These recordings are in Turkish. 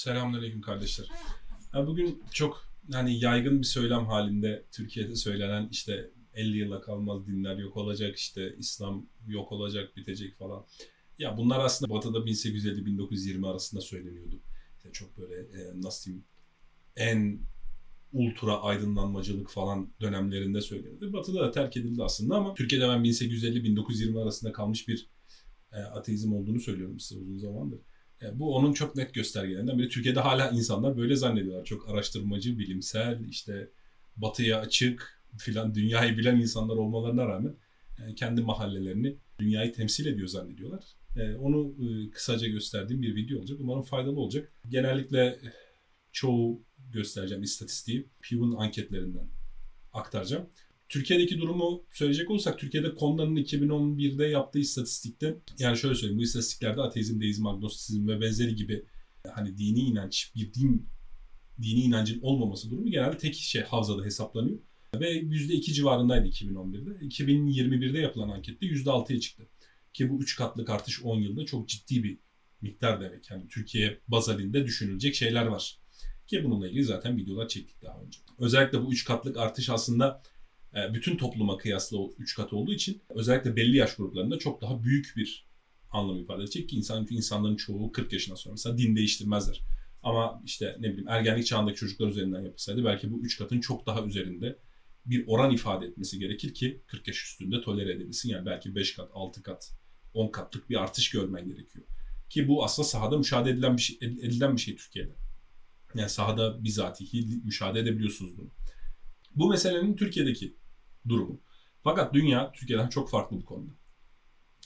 Selamünaleyküm kardeşler. Ya bugün çok yani yaygın bir söylem halinde Türkiye'de söylenen işte 50 yıla kalmaz dinler yok olacak işte İslam yok olacak bitecek falan. Ya bunlar aslında Batı'da 1850-1920 arasında söyleniyordu. İşte çok böyle e, nasıl diyeyim en ultra aydınlanmacılık falan dönemlerinde söylenirdi. Batı'da da terk edildi aslında ama Türkiye'de ben 1850-1920 arasında kalmış bir e, ateizm olduğunu söylüyorum size uzun zamandır. E, bu onun çok net göstergelerinden biri. Türkiye'de hala insanlar böyle zannediyorlar. Çok araştırmacı, bilimsel, işte batıya açık filan dünyayı bilen insanlar olmalarına rağmen e, kendi mahallelerini, dünyayı temsil ediyor zannediyorlar. E, onu kısaca gösterdiğim bir video olacak. Umarım faydalı olacak. Genellikle çoğu göstereceğim istatistiği Pew'un anketlerinden aktaracağım. Türkiye'deki durumu söyleyecek olursak Türkiye'de Konda'nın 2011'de yaptığı istatistikte yani şöyle söyleyeyim bu istatistiklerde ateizm, deizm, agnostisizm ve benzeri gibi hani dini inanç, bir din dini inancın olmaması durumu genelde tek şey havzada hesaplanıyor. Ve %2 civarındaydı 2011'de. 2021'de yapılan ankette %6'ya çıktı. Ki bu 3 katlık artış 10 yılda çok ciddi bir miktar demek. Yani Türkiye bazalinde düşünülecek şeyler var. Ki bununla ilgili zaten videolar çektik daha önce. Özellikle bu 3 katlık artış aslında bütün topluma kıyasla 3 kat olduğu için özellikle belli yaş gruplarında çok daha büyük bir anlam ifade edecek ki insan, insanların çoğu 40 yaşından sonra mesela din değiştirmezler. Ama işte ne bileyim ergenlik çağındaki çocuklar üzerinden yapılsaydı belki bu 3 katın çok daha üzerinde bir oran ifade etmesi gerekir ki 40 yaş üstünde tolere edebilsin. Yani belki 5 kat, 6 kat, 10 katlık bir artış görmen gerekiyor. Ki bu aslında sahada müşahede edilen bir şey, edilen bir şey Türkiye'de. Yani sahada bizatihi müşahede edebiliyorsunuz bunu. Bu meselenin Türkiye'deki durumu. Fakat dünya Türkiye'den çok farklı bu konuda.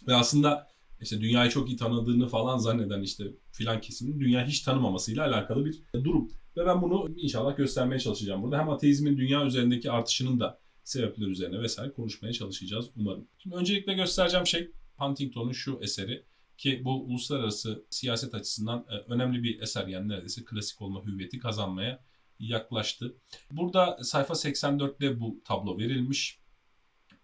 Ve aslında işte dünyayı çok iyi tanıdığını falan zanneden işte filan kesimin dünya hiç tanımamasıyla alakalı bir durum. Ve ben bunu inşallah göstermeye çalışacağım burada. Hem ateizmin dünya üzerindeki artışının da sebepleri üzerine vesaire konuşmaya çalışacağız umarım. Şimdi öncelikle göstereceğim şey Huntington'un şu eseri ki bu uluslararası siyaset açısından e, önemli bir eser yani neredeyse klasik olma hüviyeti kazanmaya yaklaştı. Burada sayfa 84'te bu tablo verilmiş.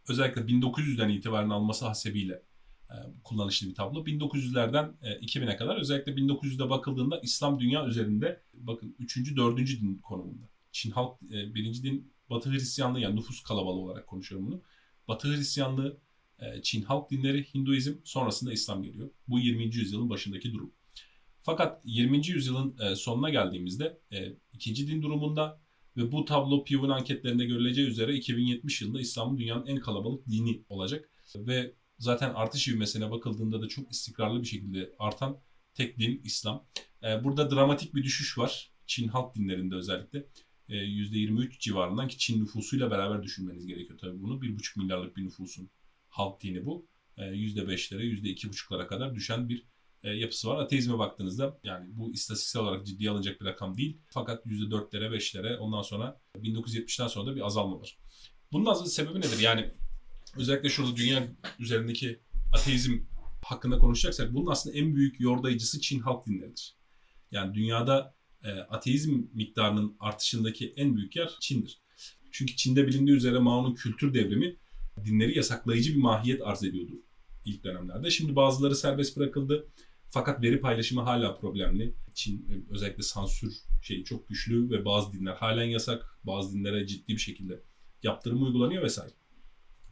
Özellikle 1900'den itibaren alması hasebiyle e, kullanışlı bir tablo. 1900'lerden e, 2000'e kadar özellikle 1900'de bakıldığında İslam dünya üzerinde bakın 3. 4. din konumunda. Çin halk e, birinci din Batı Hristiyanlığı yani nüfus kalabalığı olarak konuşuyorum bunu. Batı Hristiyanlığı, e, Çin halk dinleri, Hinduizm sonrasında İslam geliyor. Bu 20. yüzyılın başındaki durum. Fakat 20. yüzyılın e, sonuna geldiğimizde e, ikinci din durumunda ve bu tablo Pew'un anketlerinde görüleceği üzere 2070 yılında İslam'ın dünyanın en kalabalık dini olacak. Ve zaten artış ivmesine bakıldığında da çok istikrarlı bir şekilde artan tek din İslam. E, burada dramatik bir düşüş var. Çin halk dinlerinde özellikle. %23 civarından ki Çin nüfusuyla beraber düşünmeniz gerekiyor tabii bunu. 1,5 milyarlık bir nüfusun halk dini bu. %5'lere, %2,5'lara kadar düşen bir e, yapısı var. Ateizme baktığınızda yani bu istatistiksel olarak ciddiye alınacak bir rakam değil. Fakat %4'lere 5'lere ondan sonra 1970'ten sonra da bir azalma var. Bunun sebebi nedir? Yani özellikle şurada dünya üzerindeki ateizm hakkında konuşacaksak bunun aslında en büyük yordayıcısı Çin halk dinleridir. Yani dünyada e, ateizm miktarının artışındaki en büyük yer Çin'dir. Çünkü Çin'de bilindiği üzere Mao'nun kültür devrimi dinleri yasaklayıcı bir mahiyet arz ediyordu ilk dönemlerde. Şimdi bazıları serbest bırakıldı. Fakat veri paylaşımı hala problemli. Çin e, özellikle sansür şeyi çok güçlü ve bazı dinler halen yasak. Bazı dinlere ciddi bir şekilde yaptırım uygulanıyor vesaire.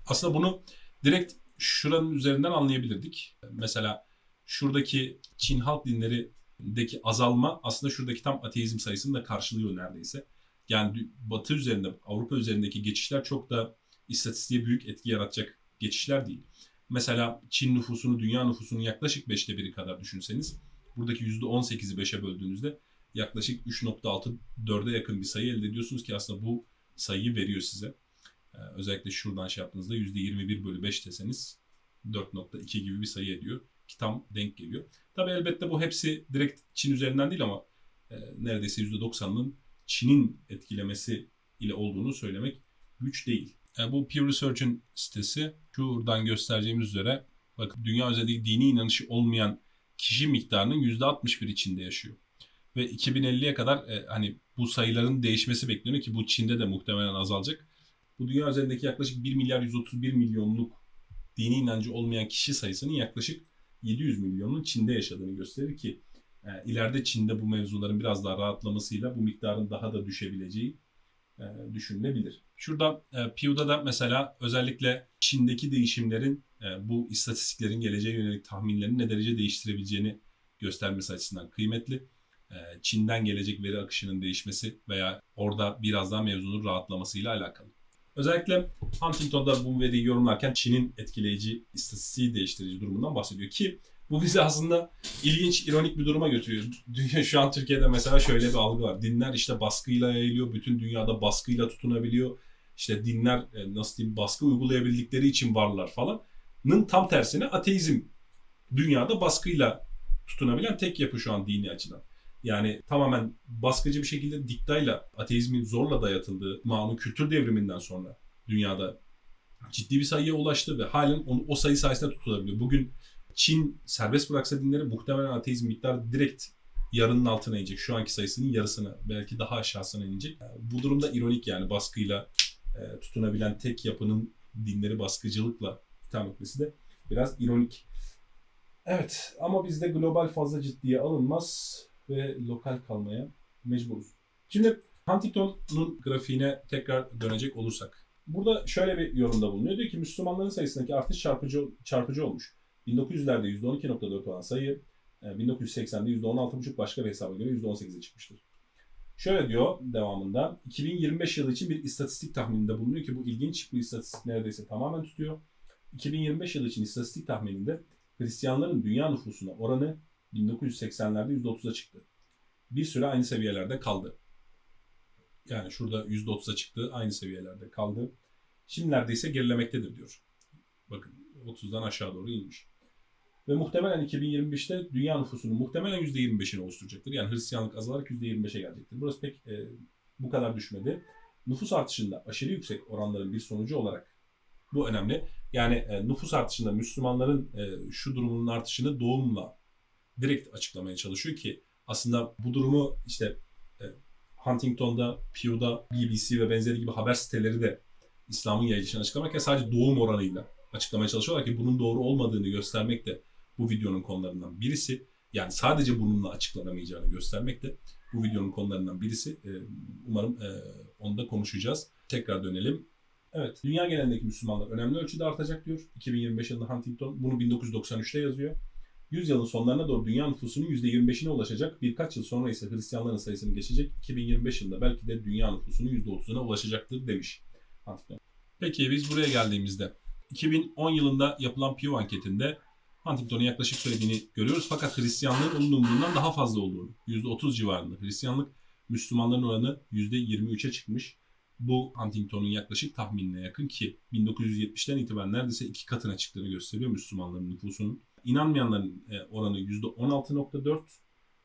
Aslında bunu direkt şuranın üzerinden anlayabilirdik. Mesela şuradaki Çin halk dinlerindeki azalma aslında şuradaki tam ateizm sayısını da karşılıyor neredeyse. Yani Batı üzerinde, Avrupa üzerindeki geçişler çok da istatistiğe büyük etki yaratacak geçişler değil. Mesela Çin nüfusunu dünya nüfusunun yaklaşık 5'te biri kadar düşünseniz buradaki %18'i 5'e böldüğünüzde yaklaşık 3.6-4'e yakın bir sayı elde ediyorsunuz ki aslında bu sayıyı veriyor size. Ee, özellikle şuradan şey yaptığınızda %21 bölü 5 deseniz 4.2 gibi bir sayı ediyor ki tam denk geliyor. Tabi elbette bu hepsi direkt Çin üzerinden değil ama e, neredeyse %90'ın Çin'in etkilemesi ile olduğunu söylemek güç değil. E, bu Pew Research'ın sitesi şuradan göstereceğimiz üzere bakın dünya üzerindeki dini inanışı olmayan kişi miktarının %61 içinde yaşıyor. Ve 2050'ye kadar e, hani bu sayıların değişmesi bekleniyor ki bu Çin'de de muhtemelen azalacak. Bu dünya üzerindeki yaklaşık 1 milyar 131 milyonluk dini inancı olmayan kişi sayısının yaklaşık 700 milyonun Çin'de yaşadığını gösterir ki e, ileride Çin'de bu mevzuların biraz daha rahatlamasıyla bu miktarın daha da düşebileceği e, düşünülebilir. Şurada e, Pew'da da mesela özellikle Çin'deki değişimlerin e, bu istatistiklerin geleceğe yönelik tahminlerini ne derece değiştirebileceğini göstermesi açısından kıymetli. E, Çin'den gelecek veri akışının değişmesi veya orada biraz daha mevzunun rahatlamasıyla alakalı. Özellikle Huntington'da bu veriyi yorumlarken Çin'in etkileyici istatistiği değiştirici durumundan bahsediyor ki bu bizi aslında ilginç, ironik bir duruma götürüyor. Dünya şu an Türkiye'de mesela şöyle bir algı var. Dinler işte baskıyla yayılıyor, bütün dünyada baskıyla tutunabiliyor. İşte dinler e, nasıl diyeyim baskı uygulayabildikleri için varlar falanın tam tersine ateizm dünyada baskıyla tutunabilen tek yapı şu an dini açıdan. Yani tamamen baskıcı bir şekilde diktayla ateizmin zorla dayatıldığı malum kültür devriminden sonra dünyada ciddi bir sayıya ulaştı ve halen onu, o sayı sayesinde tutulabiliyor. Bugün Çin serbest bıraksa dinleri muhtemelen ateizm miktarı direkt yarının altına inecek. Şu anki sayısının yarısına belki daha aşağısına inecek. Bu durumda ironik yani baskıyla e, tutunabilen tek yapının dinleri baskıcılıkla itham etmesi de biraz ironik. Evet ama bizde global fazla ciddiye alınmaz ve lokal kalmaya mecburuz. Şimdi Huntington'un grafiğine tekrar dönecek olursak. Burada şöyle bir yorumda bulunuyor. Diyor ki Müslümanların sayısındaki artış çarpıcı, çarpıcı olmuş. 1900'lerde %12.4 olan sayı 1980'de %16.5 başka bir hesaba göre %18'e çıkmıştır. Şöyle diyor devamında 2025 yılı için bir istatistik tahmininde bulunuyor ki bu ilginç. Bu istatistik neredeyse tamamen tutuyor. 2025 yılı için istatistik tahmininde Hristiyanların dünya nüfusuna oranı 1980'lerde %30'a çıktı. Bir süre aynı seviyelerde kaldı. Yani şurada %30'a çıktı, aynı seviyelerde kaldı. Şimdi neredeyse gerilemektedir diyor. Bakın 30'dan aşağı doğru inmiş. Ve muhtemelen 2025'te dünya nüfusunun muhtemelen %25'ini oluşturacaktır. Yani Hristiyanlık azalarak %25'e gelecektir. Burası pek e, bu kadar düşmedi. Nüfus artışında aşırı yüksek oranların bir sonucu olarak bu önemli. Yani e, nüfus artışında Müslümanların e, şu durumunun artışını doğumla direkt açıklamaya çalışıyor ki aslında bu durumu işte e, Huntington'da, Pew'da, BBC ve benzeri gibi haber siteleri de İslam'ın yayılışını açıklamak sadece doğum oranıyla açıklamaya çalışıyorlar ki bunun doğru olmadığını göstermek de bu videonun konularından birisi. Yani sadece bununla açıklanamayacağını göstermek de bu videonun konularından birisi. E, umarım e, onu da konuşacağız. Tekrar dönelim. Evet, dünya genelindeki Müslümanlar önemli ölçüde artacak diyor. 2025 yılında Huntington bunu 1993'te yazıyor. 100 yılın sonlarına doğru dünya nüfusunun %25'ine ulaşacak. Birkaç yıl sonra ise Hristiyanların sayısını geçecek. 2025 yılında belki de dünya nüfusunun %30'una ulaşacaktır demiş Huntington. Peki biz buraya geldiğimizde 2010 yılında yapılan Pew anketinde Huntington'un yaklaşık söylediğini görüyoruz. Fakat Hristiyanlığın onun umurundan daha fazla olduğunu, %30 civarında. Hristiyanlık Müslümanların oranı %23'e çıkmış. Bu Huntington'un yaklaşık tahminine yakın ki 1970'ten itibaren neredeyse iki katına çıktığını gösteriyor Müslümanların nüfusunun. İnanmayanların e, oranı %16.4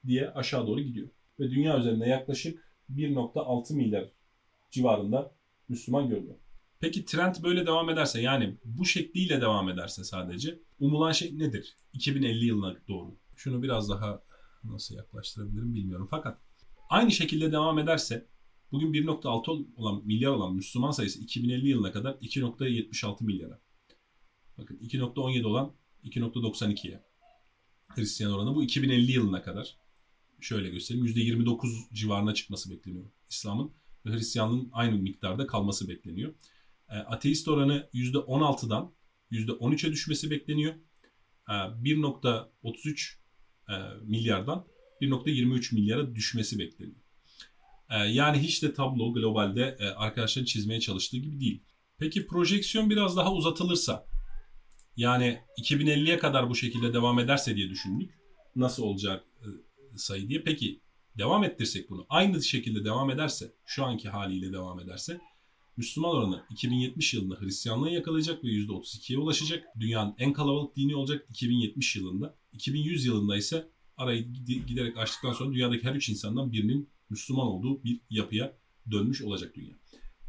diye aşağı doğru gidiyor. Ve dünya üzerinde yaklaşık 1.6 milyar civarında Müslüman görülüyor. Peki trend böyle devam ederse yani bu şekliyle devam ederse sadece umulan şey nedir? 2050 yılına doğru. Şunu biraz daha nasıl yaklaştırabilirim bilmiyorum. Fakat aynı şekilde devam ederse bugün 1.6 olan milyar olan Müslüman sayısı 2050 yılına kadar 2.76 milyara. Bakın 2.17 olan 2.92'ye. Hristiyan oranı bu 2050 yılına kadar. Şöyle göstereyim %29 civarına çıkması bekleniyor İslam'ın ve Hristiyanlığın aynı miktarda kalması bekleniyor. E, ateist oranı %16'dan %13'e düşmesi bekleniyor. 1.33 e, e, milyardan 1.23 milyara düşmesi bekleniyor. Yani hiç de tablo globalde arkadaşların çizmeye çalıştığı gibi değil. Peki projeksiyon biraz daha uzatılırsa yani 2050'ye kadar bu şekilde devam ederse diye düşündük. Nasıl olacak sayı diye. Peki devam ettirsek bunu aynı şekilde devam ederse şu anki haliyle devam ederse Müslüman oranı 2070 yılında Hristiyanlığı yakalayacak ve %32'ye ulaşacak. Dünyanın en kalabalık dini olacak 2070 yılında. 2100 yılında ise arayı giderek açtıktan sonra dünyadaki her üç insandan birinin Müslüman olduğu bir yapıya dönmüş olacak dünya.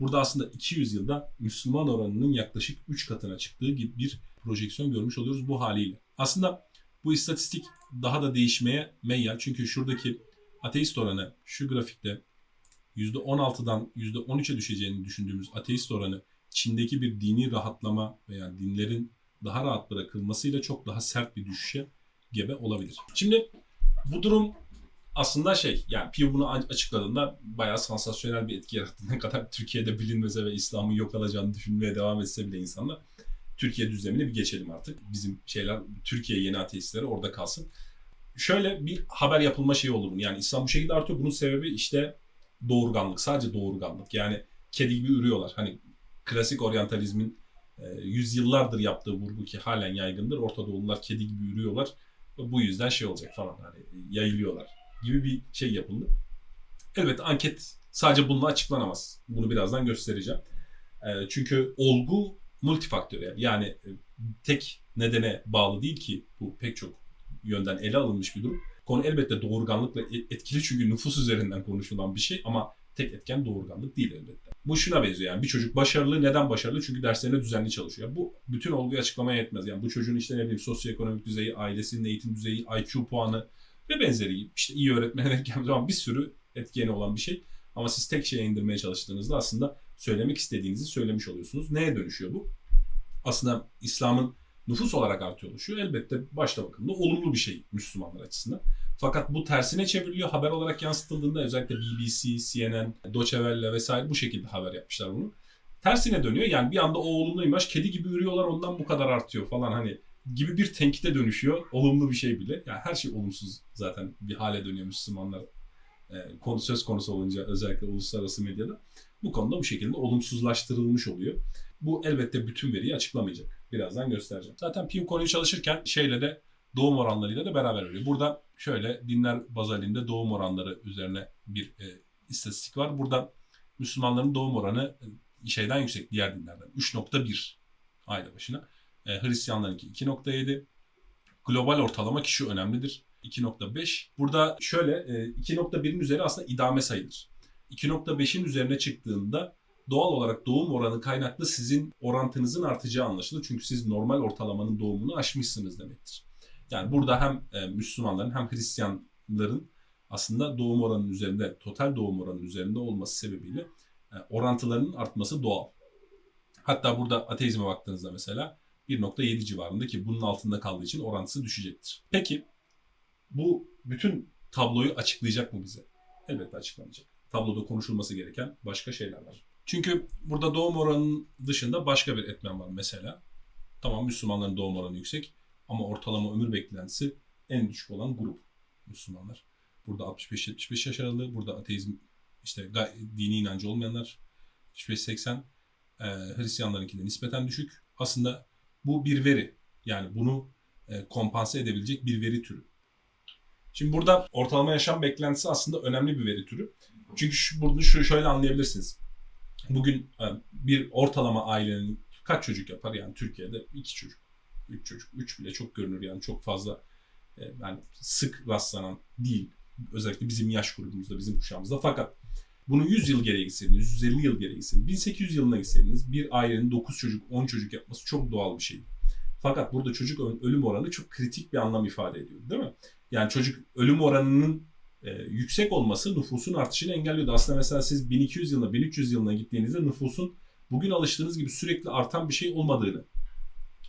Burada aslında 200 yılda Müslüman oranının yaklaşık 3 katına çıktığı gibi bir projeksiyon görmüş oluyoruz bu haliyle. Aslında bu istatistik daha da değişmeye meyyal. Çünkü şuradaki ateist oranı şu grafikte %16'dan %13'e düşeceğini düşündüğümüz ateist oranı Çin'deki bir dini rahatlama veya dinlerin daha rahat bırakılmasıyla çok daha sert bir düşüşe gebe olabilir. Şimdi Bu durum aslında şey yani Pew bunu açıkladığında bayağı sansasyonel bir etki yarattı. Ne kadar Türkiye'de bilinmese ve İslam'ın yok alacağını düşünmeye devam etse bile insanlar Türkiye düzlemine bir geçelim artık. Bizim şeyler Türkiye yeni ateistleri orada kalsın. Şöyle bir haber yapılma şeyi oldu bunun. Yani İslam bu şekilde artıyor. Bunun sebebi işte doğurganlık. Sadece doğurganlık. Yani kedi gibi ürüyorlar. Hani klasik oryantalizmin e, yüzyıllardır yaptığı vurgu ki halen yaygındır. Orta Doğulular kedi gibi ürüyorlar. Bu yüzden şey olacak falan hani yayılıyorlar gibi bir şey yapıldı. Elbette anket sadece bununla açıklanamaz. Bunu birazdan göstereceğim. E, çünkü olgu multifaktörel. Yani e, tek nedene bağlı değil ki bu pek çok yönden ele alınmış bir durum. Konu elbette doğurganlıkla e- etkili çünkü nüfus üzerinden konuşulan bir şey ama tek etken doğurganlık değil elbette. Bu şuna benziyor yani bir çocuk başarılı neden başarılı? Çünkü derslerine düzenli çalışıyor. Bu bütün olguyu açıklamaya yetmez. Yani bu çocuğun işte ne bileyim sosyoekonomik düzeyi, ailesinin eğitim düzeyi, IQ puanı ve benzeri işte iyi öğretmene denk geldiği zaman bir sürü etkeni olan bir şey. Ama siz tek şeye indirmeye çalıştığınızda aslında söylemek istediğinizi söylemiş oluyorsunuz. Neye dönüşüyor bu? Aslında İslam'ın nüfus olarak artıyor oluşuyor. Elbette başta bakımda olumlu bir şey Müslümanlar açısından. Fakat bu tersine çevriliyor. Haber olarak yansıtıldığında özellikle BBC, CNN, Deutsche Welle vesaire bu şekilde haber yapmışlar bunu. Tersine dönüyor. Yani bir anda o olumlu imaj kedi gibi ürüyorlar ondan bu kadar artıyor falan hani gibi bir tenkite dönüşüyor. Olumlu bir şey bile. Yani her şey olumsuz zaten bir hale dönüyor Müslümanlar e, konu söz konusu olunca özellikle uluslararası medyada. Bu konuda bu şekilde olumsuzlaştırılmış oluyor. Bu elbette bütün veriyi açıklamayacak. Birazdan göstereceğim. Zaten Pew konuyu çalışırken şeyle de doğum oranlarıyla da beraber veriyor. Burada şöyle dinler baz halinde doğum oranları üzerine bir e, istatistik var. Burada Müslümanların doğum oranı e, şeyden yüksek diğer dinlerden. 3.1 aile başına. E, Hristiyanlarınki 2.7. Global ortalama kişi önemlidir. 2.5. Burada şöyle e, 2.1'in üzeri aslında idame sayılır. 2.5'in üzerine çıktığında doğal olarak doğum oranı kaynaklı sizin orantınızın artacağı anlaşılır. Çünkü siz normal ortalamanın doğumunu aşmışsınız demektir. Yani burada hem e, Müslümanların hem Hristiyanların aslında doğum oranının üzerinde, total doğum oranının üzerinde olması sebebiyle e, orantılarının artması doğal. Hatta burada ateizme baktığınızda mesela 1.7 civarında ki bunun altında kaldığı için orantısı düşecektir. Peki bu bütün tabloyu açıklayacak mı bize? Elbette açıklanacak. Tabloda konuşulması gereken başka şeyler var. Çünkü burada doğum oranının dışında başka bir etmen var mesela. Tamam Müslümanların doğum oranı yüksek ama ortalama ömür beklentisi en düşük olan grup Müslümanlar. Burada 65-75 yaş aralığı, burada ateizm işte dini inancı olmayanlar 75-80 e, Hristiyanlarınki de nispeten düşük. Aslında bu bir veri. Yani bunu e, kompanse edebilecek bir veri türü. Şimdi burada ortalama yaşam beklentisi aslında önemli bir veri türü. Çünkü şu, bunu şöyle anlayabilirsiniz. Bugün e, bir ortalama ailenin kaç çocuk yapar? Yani Türkiye'de iki çocuk, üç çocuk, üç bile çok görünür yani çok fazla e, yani sık rastlanan değil. Özellikle bizim yaş grubumuzda, bizim kuşağımızda. Fakat bunu 100 yıl geriye gitseydiniz, 150 yıl geriye gitseydiniz, 1800 yılına gitseydiniz bir ailenin 9 çocuk, 10 çocuk yapması çok doğal bir şeydi. Fakat burada çocuk ölüm oranı çok kritik bir anlam ifade ediyor değil mi? Yani çocuk ölüm oranının e, yüksek olması nüfusun artışını engelliyordu. Aslında mesela siz 1200 yılına, 1300 yılına gittiğinizde nüfusun bugün alıştığınız gibi sürekli artan bir şey olmadığını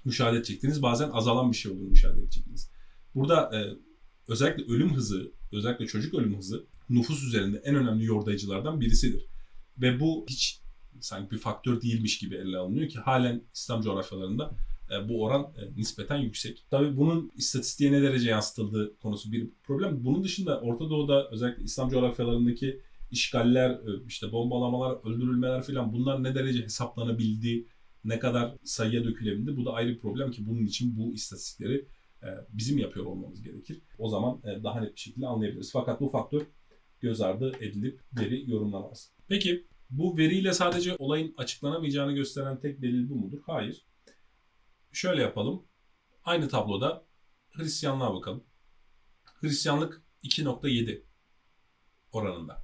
müşahede edecektiniz. Bazen azalan bir şey olduğunu müşahede edecektiniz. Burada e, özellikle ölüm hızı, özellikle çocuk ölüm hızı nüfus üzerinde en önemli yordayıcılardan birisidir. Ve bu hiç sanki bir faktör değilmiş gibi ele alınıyor ki halen İslam coğrafyalarında bu oran e, nispeten yüksek. Tabii bunun istatistiğe ne derece yansıtıldığı konusu bir problem. Bunun dışında Orta Doğu'da özellikle İslam coğrafyalarındaki işgaller, e, işte bombalamalar, öldürülmeler filan bunlar ne derece hesaplanabildi, ne kadar sayıya dökülebildi bu da ayrı bir problem ki bunun için bu istatistikleri bizim yapıyor olmamız gerekir. O zaman daha net bir şekilde anlayabiliriz. Fakat bu faktör göz ardı edilip veri yorumlamaz. Peki bu veriyle sadece olayın açıklanamayacağını gösteren tek delil bu mudur? Hayır. Şöyle yapalım. Aynı tabloda Hristiyanlığa bakalım. Hristiyanlık 2.7 oranında.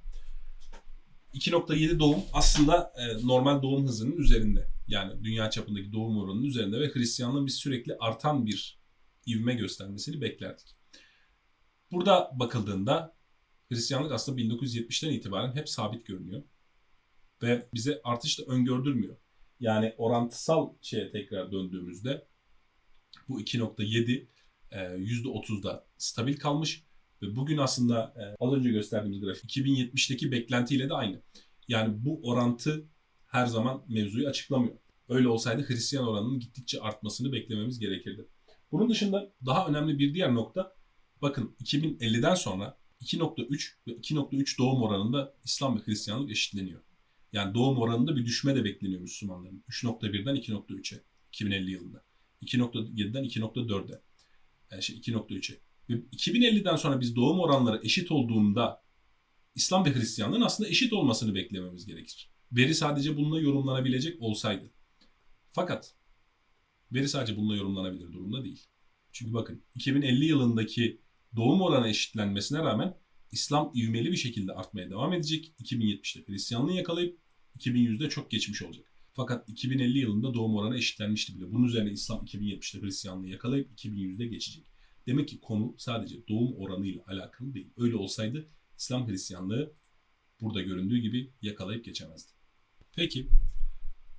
2.7 doğum aslında e, normal doğum hızının üzerinde. Yani dünya çapındaki doğum oranının üzerinde ve Hristiyanlığın biz sürekli artan bir ivme göstermesini beklerdik. Burada bakıldığında Hristiyanlık aslında 1970'ten itibaren hep sabit görünüyor. Ve bize artış da öngördürmüyor. Yani orantısal şeye tekrar döndüğümüzde bu 2.7 %30'da e, stabil kalmış. Ve bugün aslında e, az önce gösterdiğimiz grafik 2070'teki beklentiyle de aynı. Yani bu orantı her zaman mevzuyu açıklamıyor. Öyle olsaydı Hristiyan oranının gittikçe artmasını beklememiz gerekirdi. Bunun dışında daha önemli bir diğer nokta bakın 2050'den sonra 2.3 ve 2.3 doğum oranında İslam ve Hristiyanlık eşitleniyor. Yani doğum oranında bir düşme de bekleniyor Müslümanların. 3.1'den 2.3'e 2050 yılında. 2.7'den 2.4'e. Yani şey 2.3'e. Ve 2050'den sonra biz doğum oranları eşit olduğunda İslam ve Hristiyanlığın aslında eşit olmasını beklememiz gerekir. Veri sadece bununla yorumlanabilecek olsaydı. Fakat veri sadece bununla yorumlanabilir durumda değil. Çünkü bakın 2050 yılındaki doğum oranı eşitlenmesine rağmen İslam ivmeli bir şekilde artmaya devam edecek. 2070'te Hristiyanlığı yakalayıp 2100'de çok geçmiş olacak. Fakat 2050 yılında doğum oranı eşitlenmişti bile. Bunun üzerine İslam 2070'te Hristiyanlığı yakalayıp 2100'de geçecek. Demek ki konu sadece doğum oranıyla alakalı değil. Öyle olsaydı İslam Hristiyanlığı burada göründüğü gibi yakalayıp geçemezdi. Peki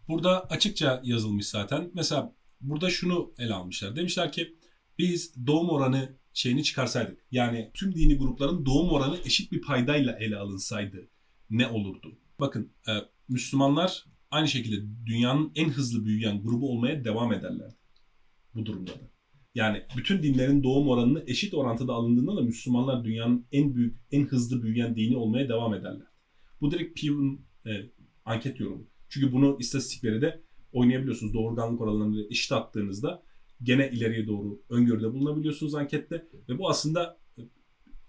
burada açıkça yazılmış zaten. Mesela burada şunu ele almışlar. Demişler ki biz doğum oranı şeyini çıkarsaydık. Yani tüm dini grupların doğum oranı eşit bir paydayla ele alınsaydı ne olurdu? Bakın e, Müslümanlar aynı şekilde dünyanın en hızlı büyüyen grubu olmaya devam ederlerdi. Bu durumda da. Yani bütün dinlerin doğum oranını eşit orantıda alındığında da Müslümanlar dünyanın en büyük, en hızlı büyüyen dini olmaya devam ederler. Bu direkt Pew'un e, anket yorumu. Çünkü bunu istatistikleri de oynayabiliyorsunuz. Doğurganlık oranlarını eşit attığınızda gene ileriye doğru öngörüde bulunabiliyorsunuz ankette. Ve bu aslında e,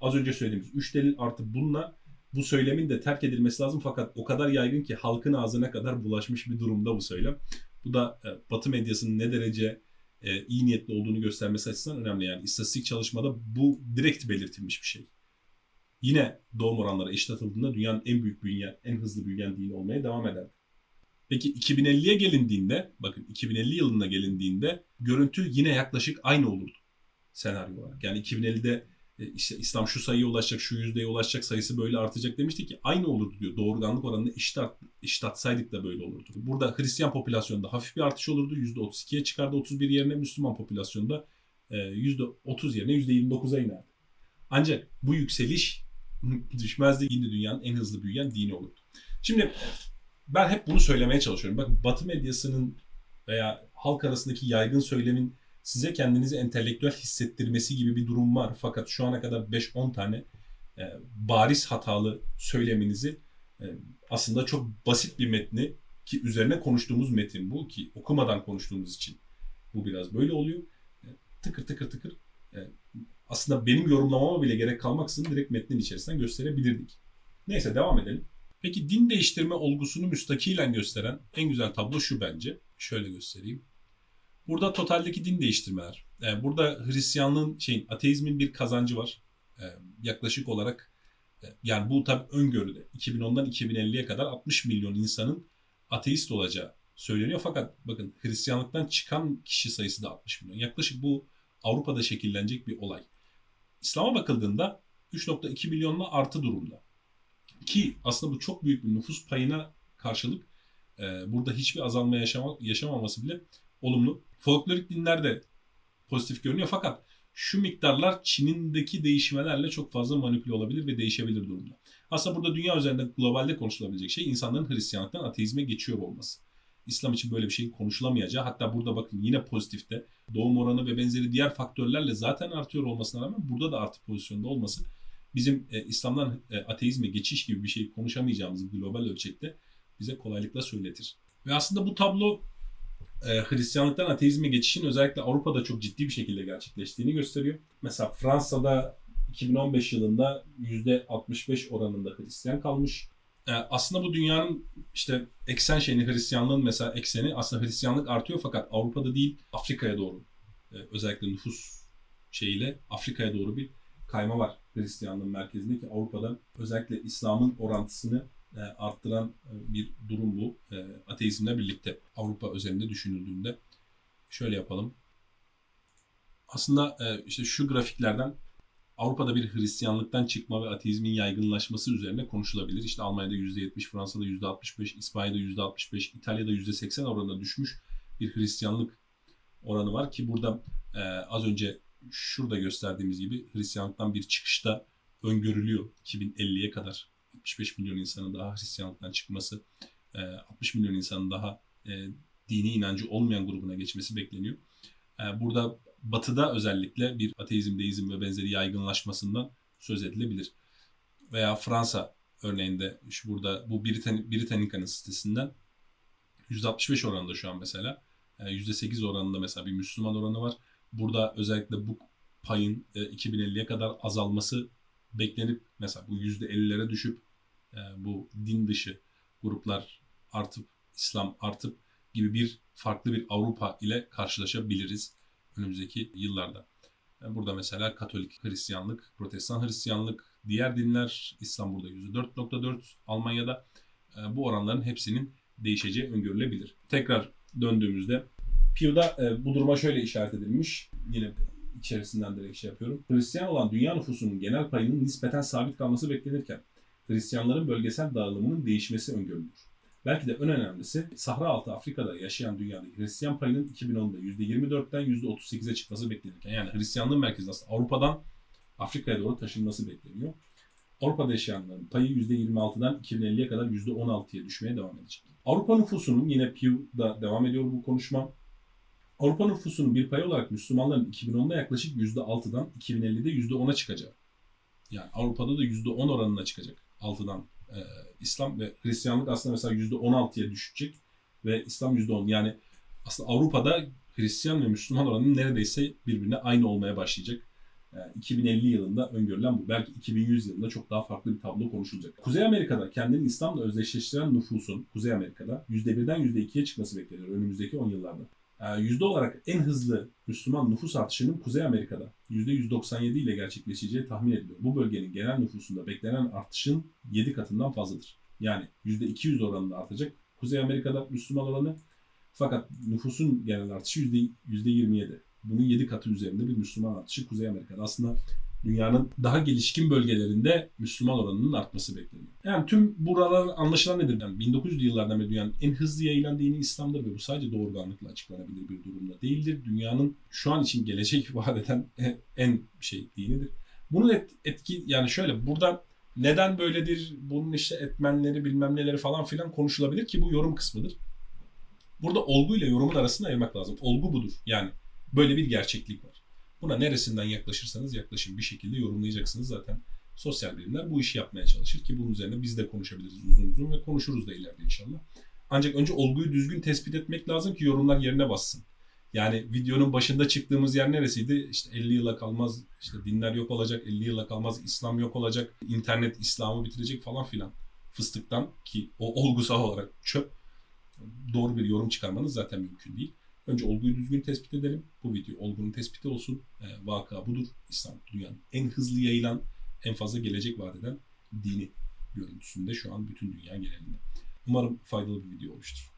az önce söylediğimiz 3 delil artı bununla bu söylemin de terk edilmesi lazım fakat o kadar yaygın ki halkın ağzına kadar bulaşmış bir durumda bu söylem. Bu da e, Batı medyasının ne derece e, iyi niyetli olduğunu göstermesi açısından önemli. Yani istatistik çalışmada bu direkt belirtilmiş bir şey. Yine doğum oranları eşit atıldığında dünyanın en büyük büyüyen, en hızlı büyüyen dini olmaya devam eder. Peki 2050'ye gelindiğinde, bakın 2050 yılına gelindiğinde görüntü yine yaklaşık aynı olurdu senaryo olarak. Yani 2050'de e, işte İslam şu sayıya ulaşacak, şu yüzdeye ulaşacak sayısı böyle artacak demiştik ki aynı olurdu diyor. Doğurganlık oranını eşit, art, eşit atsaydık da böyle olurdu. Burada Hristiyan popülasyonda hafif bir artış olurdu. %32'ye çıkardı 31 yerine Müslüman popülasyonda %30 e, yerine %29'a inerdi. Ancak bu yükseliş düşmezdi. Yine dünyanın en hızlı büyüyen dini olurdu. Şimdi ben hep bunu söylemeye çalışıyorum. Bak Batı medyasının veya halk arasındaki yaygın söylemin size kendinizi entelektüel hissettirmesi gibi bir durum var. Fakat şu ana kadar 5-10 tane e, bariz hatalı söyleminizi e, aslında çok basit bir metni ki üzerine konuştuğumuz metin bu ki okumadan konuştuğumuz için bu biraz böyle oluyor. E, tıkır tıkır tıkır e, aslında benim yorumlamama bile gerek kalmaksızın direkt metnin içerisinden gösterebilirdik. Neyse devam edelim. Peki din değiştirme olgusunu müstakilen gösteren en güzel tablo şu bence. Şöyle göstereyim. Burada totaldeki din değiştirmeler. Yani burada Hristiyanlığın şeyin ateizmin bir kazancı var. Ee, yaklaşık olarak e, yani bu tabi öngörüde 2010'dan 2050'ye kadar 60 milyon insanın ateist olacağı söyleniyor. Fakat bakın Hristiyanlıktan çıkan kişi sayısı da 60 milyon. Yaklaşık bu Avrupa'da şekillenecek bir olay. İslam'a bakıldığında 3.2 milyonla artı durumda. Ki aslında bu çok büyük bir nüfus payına karşılık e, burada hiçbir azalma yaşama, yaşamaması bile olumlu. Folklorik dinler de pozitif görünüyor fakat şu miktarlar Çin'indeki değişmelerle çok fazla manipüle olabilir ve değişebilir durumda. Aslında burada dünya üzerinde globalde konuşulabilecek şey insanların Hristiyanlıktan ateizme geçiyor olması. İslam için böyle bir şeyin konuşulamayacağı hatta burada bakın yine pozitifte doğum oranı ve benzeri diğer faktörlerle zaten artıyor olmasına rağmen burada da artı pozisyonda olması bizim e, İslam'dan e, ateizme geçiş gibi bir şey konuşamayacağımızı global ölçekte bize kolaylıkla söyletir. Ve aslında bu tablo e, Hristiyanlıktan ateizme geçişin özellikle Avrupa'da çok ciddi bir şekilde gerçekleştiğini gösteriyor. Mesela Fransa'da 2015 yılında %65 oranında Hristiyan kalmış. E, aslında bu dünyanın işte eksen şeyini Hristiyanlığın mesela ekseni aslında Hristiyanlık artıyor fakat Avrupa'da değil Afrika'ya doğru e, özellikle nüfus şeyiyle Afrika'ya doğru bir kayma var Hristiyanlığın merkezindeki Avrupa'da özellikle İslam'ın orantısını arttıran e, bir durum bu. E, ateizmle birlikte Avrupa özelinde düşünüldüğünde. Şöyle yapalım. Aslında işte şu grafiklerden Avrupa'da bir Hristiyanlıktan çıkma ve ateizmin yaygınlaşması üzerine konuşulabilir. İşte Almanya'da %70, Fransa'da %65, İspanya'da %65, İtalya'da %80 oranında düşmüş bir Hristiyanlık oranı var ki burada az önce şurada gösterdiğimiz gibi Hristiyanlıktan bir çıkışta öngörülüyor 2050'ye kadar 65 milyon insanın daha Hristiyanlıktan çıkması, e, 60 milyon insanın daha e, dini inancı olmayan grubuna geçmesi bekleniyor. E, burada Batı'da özellikle bir ateizm, deizm ve benzeri yaygınlaşmasından söz edilebilir. Veya Fransa örneğinde şu burada bu Britann Britannica'nın sitesinden %65 oranında şu an mesela. E, %8 oranında mesela bir Müslüman oranı var. Burada özellikle bu payın e, 2050'ye kadar azalması beklenip mesela bu %50'lere düşüp e, bu din dışı gruplar artıp İslam artıp gibi bir farklı bir Avrupa ile karşılaşabiliriz önümüzdeki yıllarda. E, Burada mesela Katolik Hristiyanlık, Protestan Hristiyanlık, diğer dinler İslam burada %4.4, Almanya'da e, bu oranların hepsinin değişeceği öngörülebilir. Tekrar döndüğümüzde Pew'da bu duruma şöyle işaret edilmiş. Yine içerisinden direkt şey yapıyorum. Hristiyan olan dünya nüfusunun genel payının nispeten sabit kalması beklenirken Hristiyanların bölgesel dağılımının değişmesi öngörülür. Belki de en önemlisi Sahra altı Afrika'da yaşayan dünyadaki Hristiyan payının 2010'da %24'ten %38'e çıkması beklenirken yani Hristiyanlığın merkezi aslında Avrupa'dan Afrika'ya doğru taşınması bekleniyor. Avrupa'da yaşayanların payı %26'dan 2050'ye kadar %16'ya düşmeye devam edecek. Avrupa nüfusunun yine Pew'da devam ediyor bu konuşma. Avrupa nüfusunun bir payı olarak Müslümanların 2010'da yaklaşık %6'dan 2050'de %10'a çıkacağı. Yani Avrupa'da da %10 oranına çıkacak 6'dan e, İslam ve Hristiyanlık aslında mesela %16'ya düşecek ve İslam %10. Yani aslında Avrupa'da Hristiyan ve Müslüman oranı neredeyse birbirine aynı olmaya başlayacak. Yani 2050 yılında öngörülen bu. Belki 2100 yılında çok daha farklı bir tablo konuşulacak. Kuzey Amerika'da kendini İslam'la özdeşleştiren nüfusun Kuzey Amerika'da %1'den %2'ye çıkması bekleniyor önümüzdeki 10 yıllarda. Ee, Yüzde olarak en hızlı Müslüman nüfus artışının Kuzey Amerika'da %197 ile gerçekleşeceği tahmin ediliyor. Bu bölgenin genel nüfusunda beklenen artışın 7 katından fazladır. Yani %200 oranında artacak Kuzey Amerika'da Müslüman oranı fakat nüfusun genel artışı %27. Bunun 7 katı üzerinde bir Müslüman artışı Kuzey Amerika'da. Aslında dünyanın daha gelişkin bölgelerinde Müslüman oranının artması bekleniyor. Yani tüm buralar anlaşılan nedir? Yani 1900'lü yıllardan beri dünyanın en hızlı yayılan dini İslam'dır ve bu sadece doğurganlıkla açıklanabilir bir durumda değildir. Dünyanın şu an için gelecek vaat eden en şey dinidir. Bunun et, etki yani şöyle burada neden böyledir, bunun işte etmenleri bilmem neleri falan filan konuşulabilir ki bu yorum kısmıdır. Burada olgu ile yorumun arasında ayırmak lazım. Olgu budur. Yani böyle bir gerçeklik var. Buna neresinden yaklaşırsanız yaklaşın bir şekilde yorumlayacaksınız zaten. Sosyal bilimler bu işi yapmaya çalışır ki bunun üzerine biz de konuşabiliriz uzun uzun ve konuşuruz da ileride inşallah. Ancak önce olguyu düzgün tespit etmek lazım ki yorumlar yerine bassın. Yani videonun başında çıktığımız yer neresiydi? İşte 50 yıla kalmaz, işte dinler yok olacak, 50 yıla kalmaz, İslam yok olacak, internet İslam'ı bitirecek falan filan. Fıstıktan ki o olgusal olarak çöp. Doğru bir yorum çıkarmanız zaten mümkün değil. Önce olguyu düzgün tespit edelim. Bu video olgunun tespiti olsun. E, vaka budur. İslam dünyanın en hızlı yayılan, en fazla gelecek vaat eden dini görüntüsünde şu an bütün dünya genelinde. Umarım faydalı bir video olmuştur.